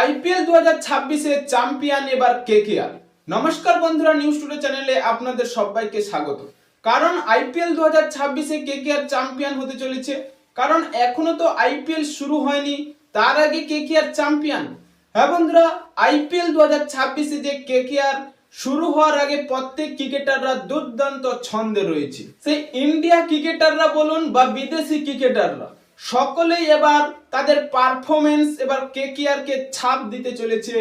IPL দু হাজার ছাব্বিশে চ্যাম্পিয়ন এবার কেকেআর। নমস্কার বন্ধুরা নিউজ টুডে চ্যানেলে আপনাদের সবাইকে স্বাগত। কারণ আইপিএল দু হাজার ছাব্বিশে কেকেআর চ্যাম্পিয়ন হতে চলেছে। কারণ এখনও তো আইপিএল শুরু হয়নি, তার আগে কেকেআর চ্যাম্পিয়ন। হ্যাঁ বন্ধুরা, আইপিএল দু হাজার ছাব্বিশে যে কেকেআর শুরু হওয়ার আগে প্রত্যেক ক্রিকেটাররা দুর্দান্ত ছন্দে রয়েছে। সেই ইন্ডিয়া ক্রিকেটাররা বলুন বা বিদেশি ক্রিকেটাররা সকলেই এবার তাদের পারফরমেন্স এবার কেকেআর কে ছাপ দিতে চলেছে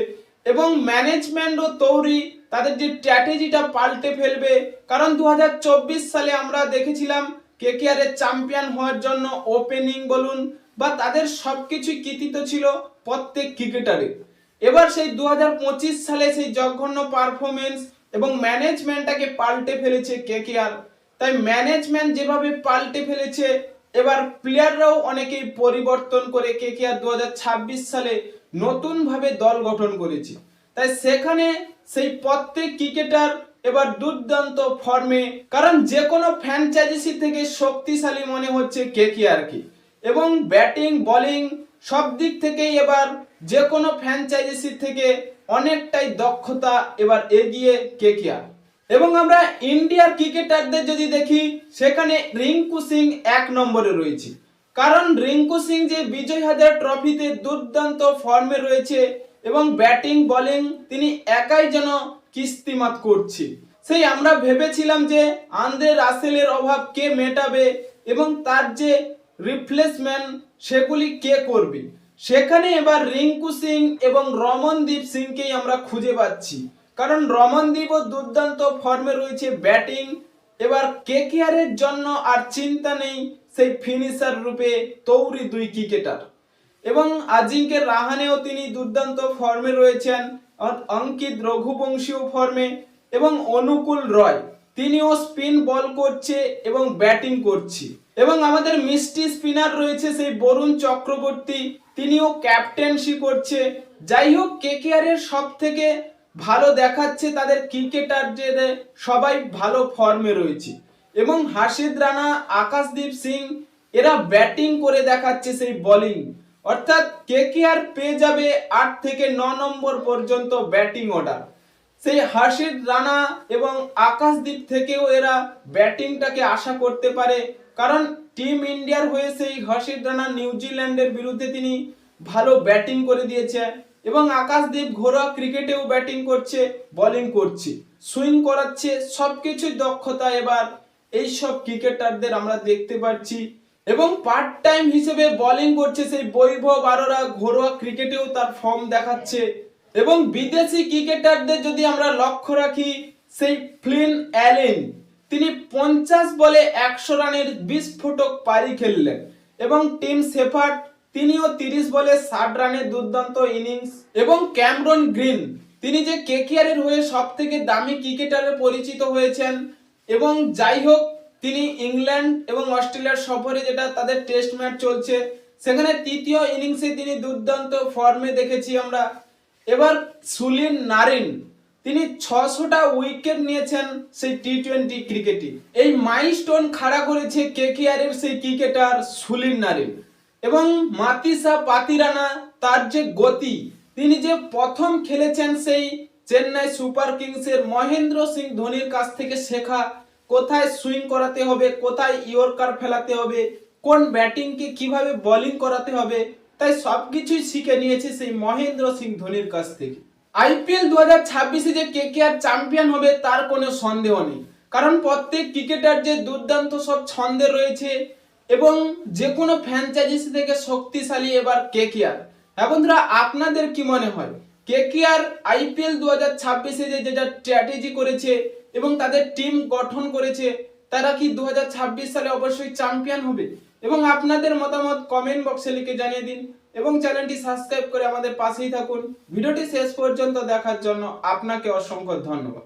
এবং ম্যানেজমেন্টও তৈরি তাদের যে স্ট্র্যাটেজিটা পাল্টে ফেলবে। কারণ দু হাজার চব্বিশ সালে আমরা দেখেছিলাম কেকেআর এর চ্যাম্পিয়ন হওয়ার জন্য ওপেনিং বলুন বা তাদের সব কিছুই কৃতিত্ব ছিল প্রত্যেক ক্রিকেটারের এবার সেই দু হাজার পঁচিশ সালে সেই জঘন্য পারফরমেন্স এবং ম্যানেজমেন্টটাকে পাল্টে ফেলেছে কেকেআর তাই ম্যানেজমেন্ট যেভাবে পাল্টে ফেলেছে এবার প্লেয়াররাও অনেকেই পরিবর্তন করে কে কেকেআর দু হাজার ছাব্বিশ সালে নতুনভাবে দল গঠন করেছে। তাই সেখানে সেই প্রত্যেক ক্রিকেটার এবার দুর্দান্ত ফর্মে কারণ যে কোনো ফ্র্যাঞ্চাইজি থেকে শক্তিশালী মনে হচ্ছে কেকেআরকে এবং ব্যাটিং বোলিং সব দিক থেকেই এবার যে কোনো ফ্র্যাঞ্চাইজি থেকে অনেকটাই দক্ষতা এবার এগিয়ে কেকেআর এবং আমরা ইন্ডিয়ার ক্রিকেটারদের যদি দেখি, সেখানে রিঙ্কু সিং এক নম্বরে রয়েছে। কারণ রিঙ্কু সিং যে বিজয় হাজার ট্রফিতে দুর্দান্ত ফর্মে রয়েছে এবং ব্যাটিং, বোলিং তিনি একাই যেন কিস্তিমাত করছে। সেই আমরা ভেবেছিলাম যে আন্দ্রে রাসেলের অভাব কে মেটাবে এবং তার যে রিপ্লেসমেন্ট সেগুলি কে করবে। সেখানে এবার রিঙ্কু সিং এবং রমনদীপ সিংকেই আমরা খুঁজে পাচ্ছি। কারণ রমনদীপও দুর্দান্ত ফর্মে রয়েছে ব্যাটিং এবার কেকেআর এর জন্য আর চিন্তা নেই সেই ফিনিশার রূপে তৌরি দুই ক্রিকেটার এবং আজিঙ্কের রাহানেও তিনি দুর্দান্ত ফর্মে রয়েছেন অঙ্কিত রঘুবংশীয় ফর্মে এবং অনুকূল রয়, তিনিও স্পিন বল করছে এবং ব্যাটিং করছে। এবং আমাদের মিষ্টি স্পিনার রয়েছে সেই বরুণ চক্রবর্তী, তিনিও ক্যাপ্টেন্সি করছে। যাই হোক কেকেআর এর সব থেকে ভালো দেখাচ্ছে তাদের ক্রিকেটারদের সবাই ভালো ফর্মে রয়েছে। এবং হাসিদ রানা, আকাশদীপ সিং, এরা ব্যাটিং করে দেখাচ্ছে সেই বোলিং অর্থাৎ কে কে আর পেয়ে যাবে আট থেকে ন নম্বর পর্যন্ত ব্যাটিং অর্ডার সেই হাসিদ রানা এবং আকাশদীপ থেকেও এরা ব্যাটিংটাকে আশা করতে পারে। কারণ টিম ইন্ডিয়ার হয়ে সেই হাসিদ রানা নিউজিল্যান্ডের বিরুদ্ধে তিনি ভালো ব্যাটিং করে দিয়েছে। এবং আকাশদীপ ঘরোয়া ক্রিকেটেও ব্যাটিং করছে বোলিং করছে সুইং করাচ্ছে, সবকিছুই দক্ষতা এবার এই সব ক্রিকেটারদের আমরা দেখতে পাচ্ছি। এবং পার্ট টাইম হিসেবে বোলিং করছে সেই বৈভব আরোরা ঘরোয়া ক্রিকেটেও তার ফর্ম দেখাচ্ছে। এবং বিদেশি ক্রিকেটারদের যদি আমরা লক্ষ্য রাখি, সেই ফ্লিন অ্যালেন, তিনি পঞ্চাশ বলে একশো রানের বিস্ফোটক পারি খেললেন। এবং টিম সেফার্ট তিনিও তিরিশ বলে ষাট রানের দুর্দান্ত ইনিংস। এবং ক্যামরন গ্রিন, তিনি যে কেকেআর এর হয়ে সব থেকে দামি ক্রিকেটারে পরিচিত হয়েছেন। এবং যাই হোক, তিনি ইংল্যান্ড এবং অস্ট্রেলিয়ার সফরে যেটা তাদের টেস্ট ম্যাচ চলছে, সেখানে তৃতীয় ইনিংসে তিনি দুর্দান্ত ফর্মে দেখেছি আমরা। এবার সুলিন নারিন, তিনি ছশোটা উইকেট নিয়েছেন সেই টি টোয়েন্টি ক্রিকেটে। এই মাইলস্টোন খাড়া করেছে কেকেআর এর সেই ক্রিকেটার সুলিন নারিন। এবং মাতিসা পাতিরানা তার যে গতি, তিনি যে প্রথম খেলেছেন সেই চেন্নাই সুপার কিংসের মহেন্দ্র সিং ধোনির কাছ থেকে শেখা কোথায় সুইং করাতে হবে, কোথায় ইয়র্কার ফেলাতে হবে, কোন ব্যাটিংকে কীভাবে বোলিং করাতে হবে, তাই সবকিছুই শিখে নিয়েছে সেই মহেন্দ্র সিং ধোনির কাছ থেকে। আইপিএল দু হাজার ছাব্বিশে যে কে কে আর চ্যাম্পিয়ন হবে তার কোনো সন্দেহ নেই, কারণ প্রত্যেক ক্রিকেটার যে দুর্দান্ত সব ছন্দে রয়েছে এবং যে কোনো ফ্র্যাঞ্চাইজি থেকে শক্তিশালী এবার কে কেকেআর হ্যাঁ বন্ধুরা, আপনাদের কি মনে হয়? কে কেকেআর আইপিএল দু হাজার ছাব্বিশে যে যেটা স্ট্র্যাটেজি করেছে এবং তাদের টিম গঠন করেছে, তারা কি দু হাজার ছাব্বিশ সালে অবশ্যই চ্যাম্পিয়ন হবে? এবং আপনাদের মতামত কমেন্ট বক্সে লিখে জানিয়ে দিন এবং চ্যানেলটি সাবস্ক্রাইব করে আমাদের পাশেই থাকুন। ভিডিওটি শেষ পর্যন্ত দেখার জন্য আপনাকে অসংখ্য ধন্যবাদ।